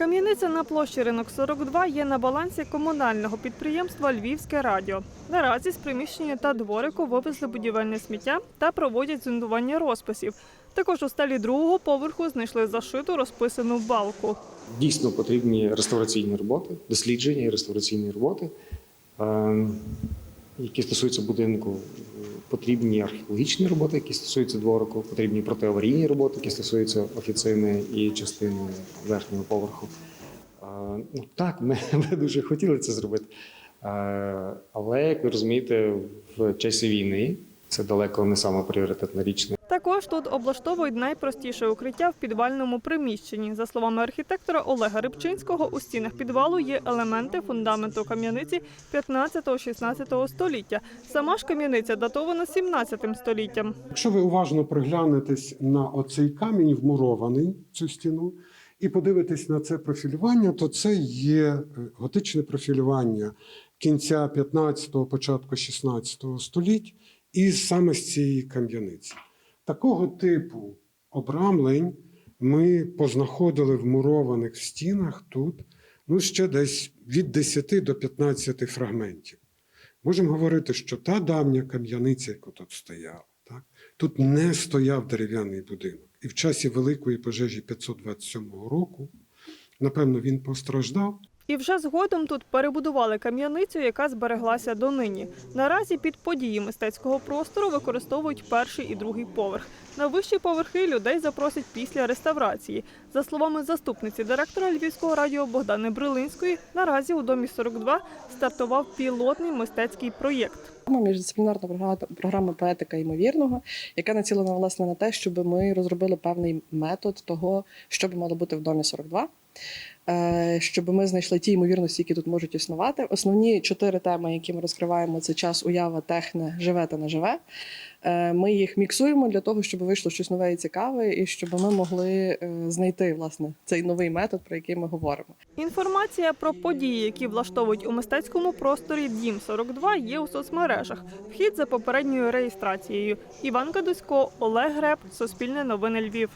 Кам'яниця на площі Ринок 42 є на балансі комунального підприємства Львівське радіо. Наразі з приміщення та дворику вивезли будівельне сміття та проводять зондування розписів. Також у стелі другого поверху знайшли зашиту розписану балку. Дійсно потрібні реставраційні роботи, дослідження і реставраційні роботи, е, які стосуються будинку. Потрібні археологічні роботи, які стосуються дворику, потрібні протиаварійні роботи, які стосуються офіційної і частини верхнього поверху. Е, Ну, так, ми, ми дуже хотіли це зробити. Е, Але, як ви розумієте, в часі війни це далеко не сама пріоритетна річ. Також тут облаштовують найпростіше укриття в підвальному приміщенні. За словами архітектора Олега Рибчинського, у стінах підвалу є елементи фундаменту кам'яниці 15-16 століття. Сама ж кам'яниця датована 17 століттям. Якщо ви уважно приглянетесь на оцей камінь вмурований цю стіну, і подивитесь на це профілювання, то це є е, готичне профілювання кінця 15-го, початку 16-го століть, і саме з цієї кам'яниці. Такого типу обрамлень ми познаходили в стінах тут ну, ще десь від 10 до 15 фрагментів. Можемо говорити, що та давня кам'яниця, яка тут стояла, так, тут не стояв дерев'яний будинок. І в часі Великої пожежі 527 року, напевно, він постраждав. І вже згодом тут перебудували кам'яницю, яка збереглася донині. Наразі під події мистецького простору використовують перший і другий поверх. На вищі поверхи людей запросять після реставрації. За словами заступниці директора Львівського радіо Богдани Брилинської, наразі у домі 42 стартував пілотний мистецький проєкт. Міждисциплінарна програма поетика ймовірного, яка націлена власне на те, щоб ми розробили певний метод того, що би мало бути в домі 42. Е, Щоб ми знайшли ті ймовірності, які тут можуть існувати. Основні чотири теми, які ми розкриваємо, це час, уява, техне, живе та неживе. Е, Ми їх міксуємо для того, щоб вийшло щось нове і цікаве, і щоб ми могли е, знайти власне цей новий метод, про який ми говоримо. Інформація про події, які влаштовують у мистецькому просторі Дім 42 є у соцмережах. Вхід за попередньою реєстрацією. Іван Кадусько, Олег Греб, Суспільне новини Львів.